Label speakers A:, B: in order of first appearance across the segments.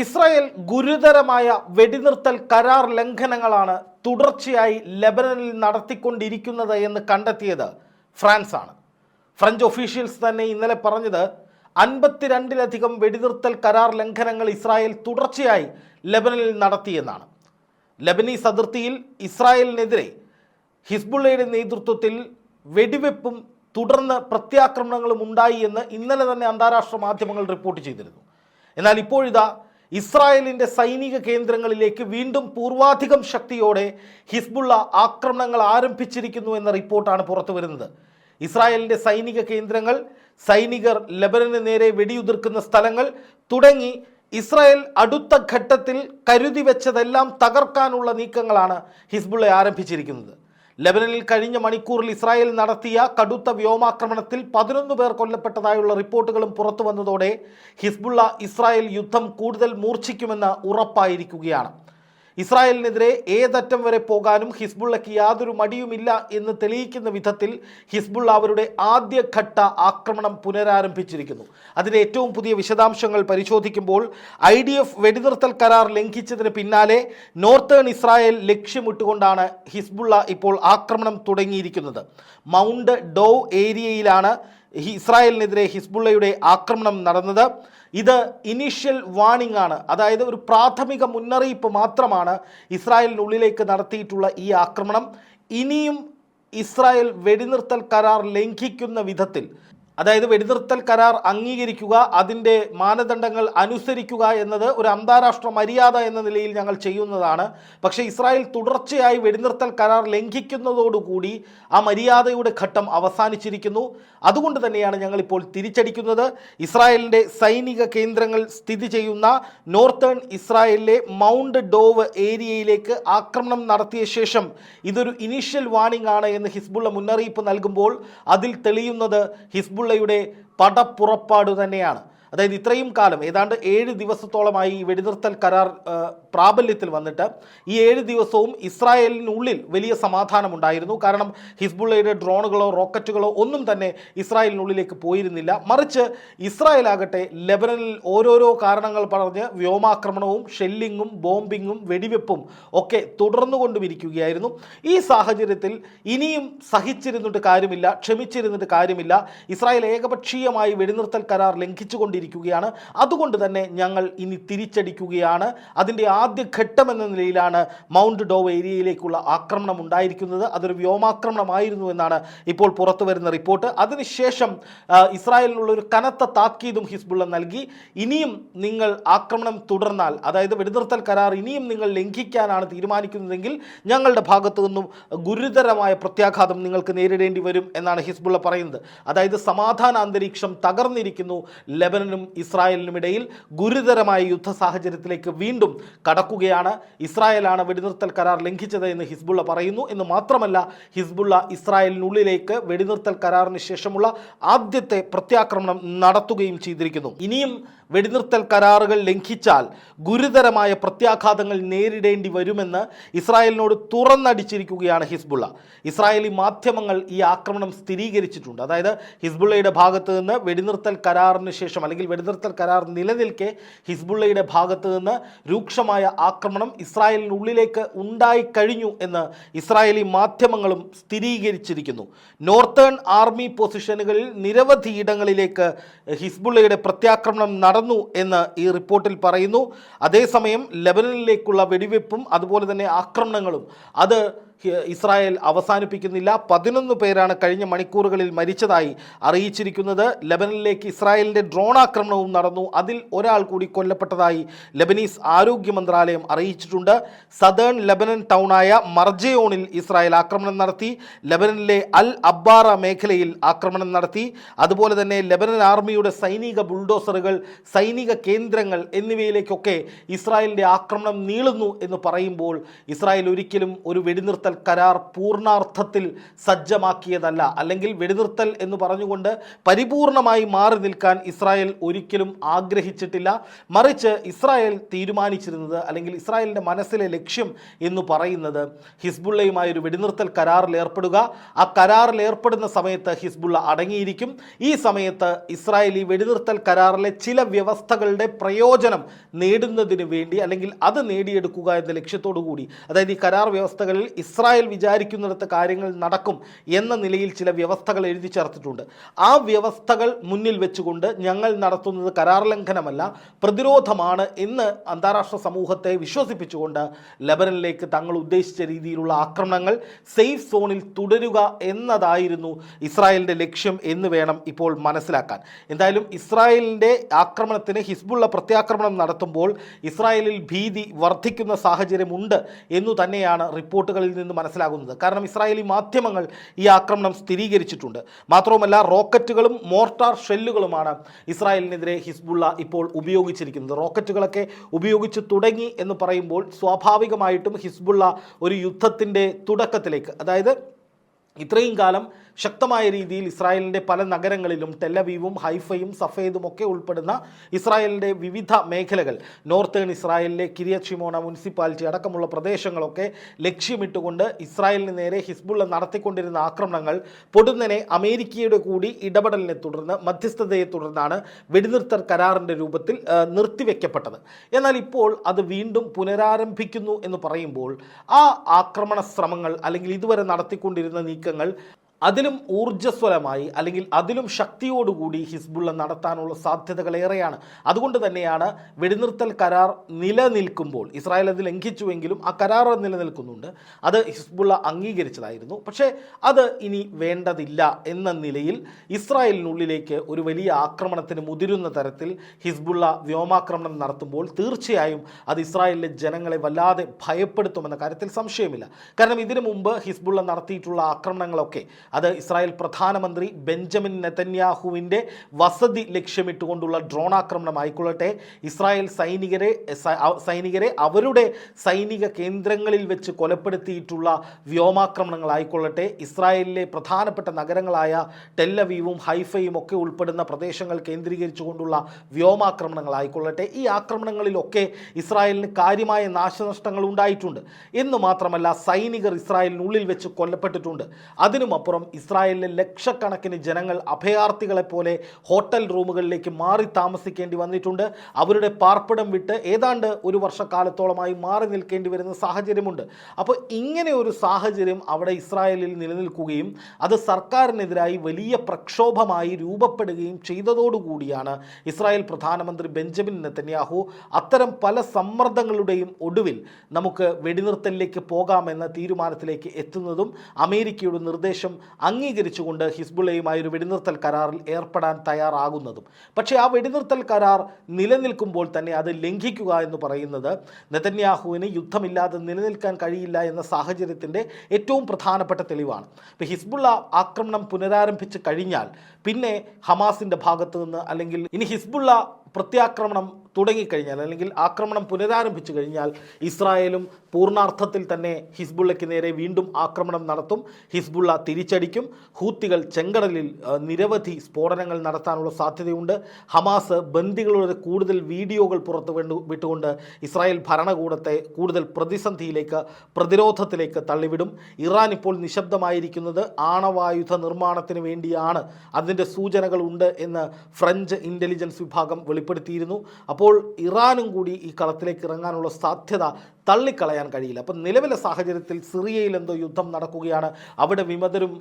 A: Israel ഗുരുതരമായ വെടിനിർത്തൽ കരാർ ലംഘനങ്ങളാണ് തുടർച്ചയായി ലെബനനിൽ നടത്തിക്കൊണ്ടിരിക്കുന്നത് എന്ന് കണ്ടെത്തിയത് ഫ്രാൻസാണ്. ഫ്രഞ്ച് ഒഫീഷ്യൽസ് തന്നെ ഇന്നലെ പറഞ്ഞത് അൻപത്തിരണ്ടിലധികം വെടിനിർത്തൽ കരാർ ലംഘനങ്ങൾ ഇസ്രായേൽ തുടർച്ചയായി ലെബനനിൽ നടത്തിയെന്നാണ്. ലെബനീസ് അതിർത്തിയിൽ ഇസ്രായേലിനെതിരെ ഹിസ്ബുള്ളയുടെ നേതൃത്വത്തിൽ വെടിവെപ്പും തുടർന്ന് പ്രത്യാക്രമണങ്ങളും ഉണ്ടായി എന്ന് ഇന്നലെ തന്നെ അന്താരാഷ്ട്ര മാധ്യമങ്ങൾ റിപ്പോർട്ട് ചെയ്തിരുന്നു. എന്നാൽ ഇപ്പോഴിതാ ഇസ്രായേലിന്റെ സൈനിക കേന്ദ്രങ്ങളിലേക്ക് വീണ്ടും പൂർവാധികം ശക്തിയോടെ ഹിസ്ബുള്ള ആക്രമണങ്ങൾ ആരംഭിച്ചിരിക്കുന്നു എന്ന റിപ്പോർട്ടാണ് പുറത്തു വരുന്നത്. ഇസ്രായേലിന്റെ സൈനിക കേന്ദ്രങ്ങൾ സൈനികർ ലബനന് നേരെ വെടിയുതിർക്കുന്ന സ്ഥലങ്ങൾ തുടങ്ങി ഇസ്രായേൽ അടുത്ത ഘട്ടത്തിൽ കരുതി വെച്ചതെല്ലാം തകർക്കാനുള്ള നീക്കങ്ങളാണ് ഹിസ്ബുള്ള ആരംഭിച്ചിരിക്കുന്നത്. ലെബനനിൽ കഴിഞ്ഞ മണിക്കൂറിൽ ഇസ്രായേൽ നടത്തിയ കടുത്ത വ്യോമാക്രമണത്തിൽ പതിനൊന്ന് പേർ കൊല്ലപ്പെട്ടതായുള്ള റിപ്പോർട്ടുകളും പുറത്തു വന്നതോടെ ഹിസ്ബുള്ള ഇസ്രായേൽ യുദ്ധം കൂടുതൽ മൂർച്ഛിക്കുമെന്ന് ഉറപ്പായിരിക്കുകയാണ്. ഇസ്രായേലിനെതിരെ ഏതറ്റം വരെ പോകാനും ഹിസ്ബുള്ളയ്ക്ക് യാതൊരു മടിയുമില്ല എന്ന് തെളിയിക്കുന്ന വിധത്തിൽ ഹിസ്ബുള്ള അവരുടെ ആദ്യഘട്ട ആക്രമണം പുനരാരംഭിച്ചിരിക്കുന്നു. അതിന്റെ ഏറ്റവും പുതിയ വിശദാംശങ്ങൾ പരിശോധിക്കുമ്പോൾ ഐ ഡി എഫ് വെടിനിർത്തൽ കരാർ ലംഘിച്ചതിന് പിന്നാലെ നോർത്തേൺ ഇസ്രായേൽ ലക്ഷ്യമിട്ടുകൊണ്ടാണ് ഹിസ്ബുള്ള ഇപ്പോൾ ആക്രമണം തുടങ്ങിയിരിക്കുന്നത്. മൗണ്ട് ഡോ ഏരിയയിലാണ് ഇസ്രായേലിനെതിരെ ഹിസ്ബുള്ളയുടെ ആക്രമണം നടന്നത്. ഇത് ഇനീഷ്യൽ വാണിംഗ് ആണ്. അതായത് ഒരു പ്രാഥമിക മുന്നറിയിപ്പ് മാത്രമാണ് ഇസ്രായേലിനുള്ളിലേക്ക് നടത്തിയിട്ടുള്ള ഈ ആക്രമണം. ഇനിയും ഇസ്രായേൽ വെടിനിർത്തൽ കരാർ ലംഘിക്കുന്ന വിധത്തിൽ അതായത് വെടിനിർത്തൽ കരാർ അംഗീകരിക്കുക അതിന്റെ മാനദണ്ഡങ്ങൾ അനുസരിക്കുക എന്നത് ഒരു അന്താരാഷ്ട്ര മര്യാദ എന്ന നിലയിൽ ഞങ്ങൾ ചെയ്യുന്നതാണ്. പക്ഷേ ഇസ്രായേൽ തുടർച്ചയായി വെടിനിർത്തൽ കരാർ ലംഘിക്കുന്നതോടുകൂടി ആ മര്യാദയുടെ ഘട്ടം അവസാനിച്ചിരിക്കുന്നു. അതുകൊണ്ട് തന്നെയാണ് ഞങ്ങളിപ്പോൾ തിരിച്ചടിക്കുന്നത്. ഇസ്രായേലിന്റെ സൈനിക കേന്ദ്രങ്ങൾ സ്ഥിതി ചെയ്യുന്ന നോർത്തേൺ ഇസ്രായേലിലെ മൗണ്ട് ഡോവ് ഏരിയയിലേക്ക് ആക്രമണം നടത്തിയ ശേഷം ഇതൊരു ഇനീഷ്യൽ വാണിംഗ് ആണ് എന്ന് ഹിസ്ബുള്ള മുന്നറിയിപ്പ് നൽകുമ്പോൾ അതിൽ തെളിയുന്നത് ഹിസ്ബുള്ളയുടെ പടപ്പുറപ്പാട് തന്നെയാണ്. അതായത് ഇത്രയും കാലം ഏതാണ്ട് ഏഴ് ദിവസത്തോളമായി ഈ വെടിനിർത്തൽ കരാർ പ്രാബല്യത്തിൽ വന്നിട്ട് ഈ ഏഴ് ദിവസവും ഇസ്രായേലിനുള്ളിൽ വലിയ സമാധാനം സമാധാനമുണ്ടായിരുന്നു. കാരണം ഹിസ്ബുള്ളയുടെ ഡ്രോണുകളോ റോക്കറ്റുകളോ ഒന്നും തന്നെ ഇസ്രായേലിനുള്ളിലേക്ക് പോയിരുന്നില്ല. മറിച്ച് ഇസ്രായേൽ ആകട്ടെ ലെബനനിൽ ഓരോരോ കാരണങ്ങൾ പറഞ്ഞ് വ്യോമാക്രമണവും ഷെല്ലിങ്ങും ബോംബിങ്ങും വെടിവെപ്പും ഒക്കെ തുടർന്നുകൊണ്ടുമിരിക്കുകയായിരുന്നു. ഈ സാഹചര്യത്തിൽ ഇനിയും സഹിച്ചിരുന്നിട്ട് കാര്യമില്ല ക്ഷമിച്ചിരുന്നിട്ട് കാര്യമില്ല. ഇസ്രായേൽ ഏകപക്ഷീയമായി വെടിനിർത്തൽ കരാർ ലംഘിച്ചുകൊണ്ടിരിക്കുകയാണ് അതുകൊണ്ട് തന്നെ ഞങ്ങൾ ഇനി തിരിച്ചടിക്കുകയാണ്. അതിന്റെ ആദ്യ ഘട്ടം എന്ന നിലയിലാണ് മൗണ്ട് ഡോവ് ഏരിയയിലേക്കുള്ള ആക്രമണം ഉണ്ടായിരിക്കുന്നത്. അതൊരു വ്യോമാക്രമണമായിരുന്നു എന്നാണ് ഇപ്പോൾ പുറത്തു വരുന്ന റിപ്പോർട്ട്. അതിനുശേഷം ഇസ്രായേലിനുള്ള ഒരു കനത്ത താക്കീതും ഹിസ്ബുള്ള നൽകി. ഇനിയും നിങ്ങൾ ആക്രമണം തുടർന്നാൽ അതായത് വെടിനിർത്തൽ കരാർ ഇനിയും നിങ്ങൾ ലംഘിക്കാനാണ് തീരുമാനിക്കുന്നതെങ്കിൽ ഞങ്ങളുടെ ഭാഗത്തു നിന്നും ഗുരുതരമായ പ്രത്യാഘാതം നിങ്ങൾക്ക് നേരിടേണ്ടി വരും എന്നാണ് ഹിസ്ബുള്ള പറയുന്നത്. അതായത് സമാധാന അന്തരീക്ഷം തകർന്നിരിക്കുന്നു. ലെബനനും ഇസ്രായേലിനും ഇടയിൽ ഗുരുതരമായ യുദ്ധ സാഹചര്യത്തിലേക്ക് വീണ്ടും കടക്കുകയാണ്. ഇസ്രായേലാണ് വെടിനിർത്തൽ കരാർ ലംഘിച്ചത് എന്ന് ഹിസ്ബുള്ള പറയുന്നു. എന്ന് മാത്രമല്ല ഹിസ്ബുള്ള ഇസ്രായേലിനുള്ളിലേക്ക് വെടിനിർത്തൽ കരാറിന് ശേഷമുള്ള ആദ്യത്തെ പ്രത്യാക്രമണം നടത്തുകയും ചെയ്തിരിക്കുന്നു. ഇനിയും വെടിനിർത്തൽ കരാറുകൾ ലംഘിച്ചാൽ ഗുരുതരമായ പ്രത്യാഘാതങ്ങൾ നേരിടേണ്ടി വരുമെന്ന് ഇസ്രായേലിനോട് തുറന്നടിച്ചിരിക്കുകയാണ് ഹിസ്ബുള്ള. ഇസ്രായേലി മാധ്യമങ്ങൾ ഈ ആക്രമണം സ്ഥിരീകരിച്ചിട്ടുണ്ട്. അതായത് ഹിസ്ബുള്ളയുടെ ഭാഗത്ത് നിന്ന് വെടിനിർത്തൽ കരാറിന് ശേഷം വെടിനിർത്തൽ കരാർ നിലനിൽക്കെ ഹിസ്ബുള്ളയുടെ ഭാഗത്ത് നിന്ന് രൂക്ഷമായ ആക്രമണം ഇസ്രായേലിനുള്ളിലേക്ക് ഉണ്ടായിക്കഴിഞ്ഞു എന്ന് ഇസ്രായേലി മാധ്യമങ്ങളും സ്ഥിരീകരിച്ചിരിക്കുന്നു. നോർത്തേൺ ആർമി പൊസിഷനുകളിൽ നിരവധി ഇടങ്ങളിലേക്ക് ഹിസ്ബുള്ളയുടെ പ്രത്യാക്രമണം നടന്നു എന്ന് ഈ റിപ്പോർട്ടിൽ പറയുന്നു. അതേസമയം ലെബനനിലേക്കുള്ള വെടിവെപ്പും അതുപോലെ തന്നെ ആക്രമണങ്ങളും അത് ഇസ്രായേൽ അവസാനിപ്പിക്കുന്നില്ല. പതിനൊന്ന് പേരാണ് കഴിഞ്ഞ മണിക്കൂറുകളിൽ മരിച്ചതായി അറിയിച്ചിരിക്കുന്നത്. ലെബനനിലേക്ക് ഇസ്രായേലിന്റെ ഡ്രോൺ ആക്രമണവും നടന്നു. അതിൽ ഒരാൾ കൂടി കൊല്ലപ്പെട്ടതായി ലബനീസ് ആരോഗ്യ മന്ത്രാലയം അറിയിച്ചിട്ടുണ്ട്. സദേൺ ലബനൻ ടൗണായ മർജയോണിൽ ഇസ്രായേൽ ആക്രമണം നടത്തി. ലെബനനിലെ അൽ അബ്ബാറ മേഖലയിൽ ആക്രമണം നടത്തി. അതുപോലെ തന്നെ ലബനൻ ആർമിയുടെ സൈനിക ബുൾഡോസറുകൾ സൈനിക കേന്ദ്രങ്ങൾ എന്നിവയിലേക്കൊക്കെ ഇസ്രായേലിന്റെ ആക്രമണം നീളുന്നു എന്ന് പറയുമ്പോൾ ഇസ്രായേൽ ഒരിക്കലും ഒരു വെടിനിർത്തൽ വെടിനിർത്തൽ കരാർ പൂർണാർത്ഥത്തിൽ സജ്ജമാക്കിയതല്ല. അല്ലെങ്കിൽ വെടിനിർത്തൽ എന്ന് പറഞ്ഞുകൊണ്ട് പരിപൂർണമായി മാറി നിൽക്കാൻ ഇസ്രായേൽ ഒരിക്കലും ആഗ്രഹിച്ചിട്ടില്ല. മറിച്ച് ഇസ്രായേൽ തീരുമാനിച്ചിരുന്നത് അല്ലെങ്കിൽ ഇസ്രായേലിന്റെ മനസ്സിലെ ലക്ഷ്യം എന്ന് പറയുന്നത് ഹിസ്ബുള്ളയുമായി ഒരു വെടിനിർത്തൽ കരാറിൽ ഏർപ്പെടുക. ആ കരാറിൽ ഏർപ്പെടുന്ന സമയത്ത് ഹിസ്ബുള്ള അടങ്ങിയിരിക്കും. ഈ സമയത്ത് ഇസ്രായേൽ ഈ വെടിനിർത്തൽ കരാറിലെ ചില വ്യവസ്ഥകളുടെ പ്രയോജനം നേടുന്നതിന് വേണ്ടി അല്ലെങ്കിൽ അത് നേടിയെടുക്കുക എന്ന ലക്ഷ്യത്തോടു കൂടി അതായത് ഈ കരാർ വ്യവസ്ഥകളിൽ ഇസ്രായേൽ വിചാരിക്കുന്നിടത്ത് കാര്യങ്ങൾ നടക്കും എന്ന നിലയിൽ ചില വ്യവസ്ഥകൾ എഴുതി ചേർത്തിട്ടുണ്ട്. ആ വ്യവസ്ഥകൾ മുന്നിൽ വെച്ചുകൊണ്ട് ഞങ്ങൾ നടത്തുന്നത് കരാർ ലംഘനമല്ല പ്രതിരോധമാണ് എന്ന് അന്താരാഷ്ട്ര സമൂഹത്തെ വിശ്വസിപ്പിച്ചുകൊണ്ട് ലബനനിലേക്ക് തങ്ങൾ ഉദ്ദേശിച്ച രീതിയിലുള്ള ആക്രമണങ്ങൾ സേഫ് സോണിൽ തുടരുക എന്നതായിരുന്നു ഇസ്രായേലിന്റെ ലക്ഷ്യം എന്ന് വേണം ഇപ്പോൾ മനസ്സിലാക്കാൻ. എന്തായാലും ഇസ്രായേലിന്റെ ആക്രമണത്തിന് ഹിസ്ബുള്ള പ്രത്യാക്രമണം നടത്തുമ്പോൾ ഇസ്രായേലിൽ ഭീതി വർദ്ധിക്കുന്ന സാഹചര്യമുണ്ട് എന്നു തന്നെയാണ് റിപ്പോർട്ടുകളിൽ നിന്ന് മനസ്സിലാകുന്നത്. കാരണം ഇസ്രായേലി മാധ്യമങ്ങൾ ഈ ആക്രമണം സ്ഥിരീകരിച്ചിട്ടുണ്ട്. മാത്രവുമല്ല റോക്കറ്റുകളും മോർട്ടാർ ഷെല്ലുകളുമാണ് ഇസ്രായേലിനെതിരെ ഹിസ്ബുള്ള ഇപ്പോൾ ഉപയോഗിച്ചിരിക്കുന്നത്. റോക്കറ്റുകളൊക്കെ ഉപയോഗിച്ച് തുടങ്ങി എന്ന് പറയുമ്പോൾ സ്വാഭാവികമായിട്ടും ഹിസ്ബുള്ള ഒരു യുദ്ധത്തിന്റെ തുടക്കത്തിലേക്ക് അതായത് ഇത്രയും കാലം ശക്തമായ രീതിയിൽ ഇസ്രായേലിന്റെ പല നഗരങ്ങളിലും ടെലവീവും ഹൈഫയും സഫേദും ഒക്കെ ഉൾപ്പെടുന്ന ഇസ്രായേലിന്റെ വിവിധ മേഖലകൾ നോർത്തേൺ ഇസ്രായേലിലെ കിരിയ ഷിമോണ മുനിസിപ്പാലിറ്റി അടക്കമുള്ള പ്രദേശങ്ങളൊക്കെ ലക്ഷ്യമിട്ടുകൊണ്ട് ഇസ്രായേലിന് നേരെ ഹിസ്ബുള്ള നടത്തിക്കൊണ്ടിരുന്ന ആക്രമണങ്ങൾ പൊടുന്നനെ അമേരിക്കയുടെ കൂടി ഇടപെടലിനെ തുടർന്ന് മധ്യസ്ഥതയെ തുടർന്നാണ് വെടിനിർത്തൽ കരാറിന്റെ രൂപത്തിൽ നിർത്തിവെക്കപ്പെട്ടത്. എന്നാൽ ഇപ്പോൾ അത് വീണ്ടും പുനരാരംഭിക്കുന്നു എന്ന് പറയുമ്പോൾ ആ ആക്രമണ ശ്രമങ്ങൾ അല്ലെങ്കിൽ ഇതുവരെ നടത്തിക്കൊണ്ടിരുന്ന നീക്കങ്ങൾ അതിലും ഊർജസ്വലമായി അല്ലെങ്കിൽ അതിലും ശക്തിയോടുകൂടി ഹിസ്ബുള്ള നടത്താനുള്ള സാധ്യതകൾ ഏറെയാണ്. അതുകൊണ്ട് തന്നെയാണ് വെടിനിർത്തൽ കരാർ നിലനിൽക്കുമ്പോൾ ഇസ്രായേൽ അത് ലംഘിച്ചുവെങ്കിലും ആ കരാർ നിലനിൽക്കുന്നുണ്ട്. അത് ഹിസ്ബുള്ള അംഗീകരിച്ചതായിരുന്നു. പക്ഷേ അത് ഇനി വേണ്ടതില്ല എന്ന നിലയിൽ ഇസ്രായേലിനുള്ളിലേക്ക് ഒരു വലിയ ആക്രമണത്തിന് മുതിരുന്ന തരത്തിൽ ഹിസ്ബുള്ള വ്യോമാക്രമണം നടത്തുമ്പോൾ തീർച്ചയായും അത് ഇസ്രായേലിലെ ജനങ്ങളെ വല്ലാതെ ഭയപ്പെടുത്തുമെന്ന കാര്യത്തിൽ സംശയമില്ല. കാരണം ഇതിനു മുമ്പ് ഹിസ്ബുള്ള നടത്തിയിട്ടുള്ള ആക്രമണങ്ങളൊക്കെ അത് ഇസ്രായേൽ പ്രധാനമന്ത്രി ബെഞ്ചമിൻ നെതന്യാഹുവിന്റെ വസതി ലക്ഷ്യമിട്ടുകൊണ്ടുള്ള ഡ്രോൺ ആക്രമണം ആയിക്കൊള്ളട്ടെ. ഇസ്രായേൽ സൈനികരെ സൈനികരെ അവരുടെ സൈനിക കേന്ദ്രങ്ങളിൽ വെച്ച് കൊലപ്പെടുത്തിയിട്ടുള്ള വ്യോമാക്രമണങ്ങളായിക്കൊള്ളട്ടെ ഇസ്രായേലിലെ പ്രധാനപ്പെട്ട നഗരങ്ങളായ ടെല്ലവീവും ഹൈഫയും ഒക്കെ ഉൾപ്പെടുന്ന പ്രദേശങ്ങൾ കേന്ദ്രീകരിച്ചുകൊണ്ടുള്ള വ്യോമാക്രമണങ്ങളായിക്കൊള്ളട്ടെ ഈ ആക്രമണങ്ങളിലൊക്കെ ഇസ്രായേലിന് കാര്യമായ നാശനഷ്ടങ്ങൾ ഉണ്ടായിട്ടുണ്ട്. എന്ന് മാത്രമല്ല സൈനികർ ഇസ്രായേലിനുള്ളിൽ വെച്ച് കൊല്ലപ്പെട്ടിട്ടുണ്ട്. അതിനുമപ്പുറം ഇസ്രായേലിലെ ലക്ഷക്കണക്കിന് ജനങ്ങൾ അഭയാർത്ഥികളെ പോലെ ഹോട്ടൽ റൂമുകളിലേക്ക് മാറി താമസിക്കേണ്ടി വന്നിട്ടുണ്ട്. അവരുടെ പാർപ്പിടം വിട്ട് ഏതാണ്ട് ഒരു വർഷക്കാലത്തോളമായി മാറി നിൽക്കേണ്ടി വരുന്ന സാഹചര്യമുണ്ട്. അപ്പോൾ ഇങ്ങനെ ഒരു സാഹചര്യം അവിടെ ഇസ്രായേലിൽ നിലനിൽക്കുകയും അത് സർക്കാരിനെതിരായി വലിയ പ്രക്ഷോഭമായി രൂപപ്പെടുകയും ചെയ്തതോടുകൂടിയാണ് ഇസ്രായേൽ പ്രധാനമന്ത്രി ബെഞ്ചമിൻ നെത്തന്യാഹു അത്തരം പല സമ്മർദ്ദങ്ങളുടെയും ഒടുവിൽ നമുക്ക് വെടിനിർത്തലിലേക്ക് പോകാമെന്ന തീരുമാനത്തിലേക്ക് എത്തുന്നതും അമേരിക്കയുടെ നിർദ്ദേശം അംഗീകരിച്ചുകൊണ്ട് ഹിസ്ബുള്ളയുമായി ഒരു വെടിനിർത്തൽ കരാറിൽ ഏർപ്പെടാൻ തയ്യാറാകുന്നതും. പക്ഷേ ആ വെടിനിർത്തൽ കരാർ നിലനിൽക്കുമ്പോൾ തന്നെ അത് ലംഘിക്കുക എന്ന് പറയുന്നത് നെതന്യാഹുവിന് യുദ്ധമില്ലാതെ നിലനിൽക്കാൻ കഴിയില്ല എന്ന സാഹചര്യത്തിന്റെ ഏറ്റവും പ്രധാനപ്പെട്ട തെളിവാണ്. ഇപ്പോൾ ഹിസ്ബുള്ള ആക്രമണം പുനരാരംഭിച്ച് കഴിഞ്ഞാൽ പിന്നെ ഹമാസിന്റെ ഭാഗത്ത് നിന്ന് അല്ലെങ്കിൽ ഇനി ഹിസ്ബുള്ള പ്രത്യാക്രമണം തുടങ്ങിക്കഴിഞ്ഞാൽ അല്ലെങ്കിൽ ആക്രമണം പുനരാരംഭിച്ചു കഴിഞ്ഞാൽ ഇസ്രായേലും പൂർണാർത്ഥത്തിൽ തന്നെ ഹിസ്ബുള്ളയ്ക്ക് നേരെ വീണ്ടും ആക്രമണം നടത്തും. ഹിസ്ബുള്ള തിരിച്ചടിക്കും. ഹൂത്തികൾ ചെങ്കടലിൽ നിരവധി സ്ഫോടനങ്ങൾ നടത്താനുള്ള സാധ്യതയുണ്ട്. ഹമാസ് ബന്ദികളുടെ കൂടുതൽ വീഡിയോകൾ പുറത്തു വിട്ടുകൊണ്ട് ഇസ്രായേൽ ഭരണകൂടത്തെ കൂടുതൽ പ്രതിസന്ധിയിലേക്ക് പ്രതിരോധത്തിലേക്ക് തള്ളിവിടും. ഇറാൻ ഇപ്പോൾ നിശബ്ദമായിരിക്കുന്നത് ആണവായുധ നിർമ്മാണത്തിന് വേണ്ടിയാണ്. അതിന്റെ സൂചനകളുണ്ട് എന്ന് ഫ്രഞ്ച് ഇന്റലിജൻസ് വിഭാഗം വെളിപ്പെടുത്തിയിരുന്നു. അപ്പോൾ ഇറാനും കൂടി ഈ കളത്തിലേക്ക് ഇറങ്ങാനുള്ള സാധ്യത തള്ളിക്കളയാൻ കഴിയില്ല. അപ്പം നിലവിലെ സാഹചര്യത്തിൽ സിറിയയിൽ എന്തോ യുദ്ധം നടക്കുകയാണ്. അവിടെ വിമതരും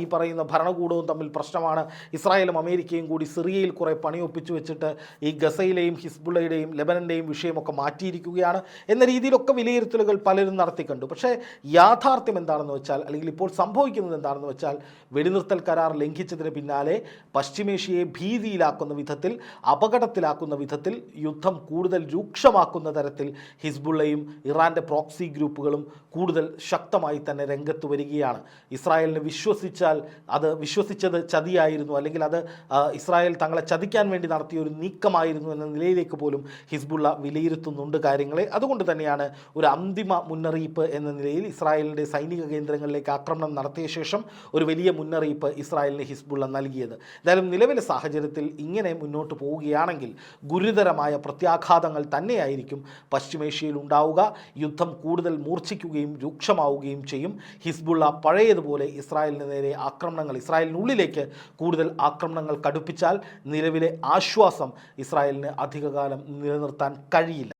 A: ഈ പറയുന്ന ഭരണകൂടവും തമ്മിൽ പ്രശ്നമാണ്. ഇസ്രായേലും അമേരിക്കയും കൂടി സിറിയയിൽ കുറേ പണിയൊപ്പിച്ചു വെച്ചിട്ട് ഈ ഗസയിലെയും ഹിസ്ബുള്ളയുടെയും ലെബനന്റെയും വിഷയമൊക്കെ മാറ്റിയിരിക്കുകയാണ് എന്ന രീതിയിലൊക്കെ വിലയിരുത്തലുകൾ പലരും നടത്തിക്കണ്ടു പക്ഷേ യാഥാർത്ഥ്യം എന്താണെന്ന് വെച്ചാൽ അല്ലെങ്കിൽ ഇപ്പോൾ സംഭവിക്കുന്നത് എന്താണെന്ന് വെച്ചാൽ വെടിനിർത്തൽ കരാർ ലംഘിച്ചതിന് പിന്നാലെ പശ്ചിമേഷ്യയെ ഭീതിയിലാക്കുന്ന വിധത്തിൽ അപകടത്തിലാക്കുന്ന വിധത്തിൽ യുദ്ധം കൂടുതൽ രൂക്ഷമാക്കുന്ന തരത്തിൽ ഹിസ്ബുള്ളയും ഇറാന്റെ പ്രോക്സി ഗ്രൂപ്പുകളും കൂടുതൽ ശക്തമായി തന്നെ രംഗത്ത് വരികയാണ്. ഇസ്രായേലിനെ വിശ്വസിച്ചാൽ അത് വിശ്വസിച്ചത് ചതിയായിരുന്നു അല്ലെങ്കിൽ അത് ഇസ്രായേൽ തങ്ങളെ ചതിക്കാൻ വേണ്ടി നടത്തിയ ഒരു നീക്കമായിരുന്നു എന്ന നിലയിലേക്ക് പോലും ഹിസ്ബുള്ള വിലയിരുത്തുന്നുണ്ട് കാര്യങ്ങളെ. അതുകൊണ്ട് തന്നെയാണ് ഒരു അന്തിമ മുന്നറിയിപ്പ് എന്ന നിലയിൽ ഇസ്രായേലിന്റെ സൈനിക കേന്ദ്രങ്ങളിലേക്ക് ആക്രമണം നടത്തിയ ശേഷം ഒരു വലിയ മുന്നറിയിപ്പ് ഇസ്രായേലിന് ഹിസ്ബുള്ള നൽകിയത്. എന്തായാലും നിലവിലെ സാഹചര്യത്തിൽ ഇങ്ങനെ മുന്നോട്ട് പോവുകയാണെങ്കിൽ ഗുരുതരമായ പ്രത്യാഘാതങ്ങൾ തന്നെയായിരിക്കും പശ്ചിമേഷ്യയിൽ ഉണ്ടാവുക. യുദ്ധം കൂടുതൽ മൂർച്ഛിക്കുകയും രൂക്ഷമാവുകയും ചെയ്യും. ഹിസ്ബുള്ള പഴയതുപോലെ ഇസ്രായേലിന് നേരെ ആക്രമണങ്ങൾ ഇസ്രായേലിനുള്ളിലേക്ക് കൂടുതൽ ആക്രമണങ്ങൾ കടുപ്പിച്ചാൽ നിലവിലെ ആശ്വാസം ഇസ്രായേലിന് അധികകാലം നിലനിർത്താൻ കഴിയില്ല.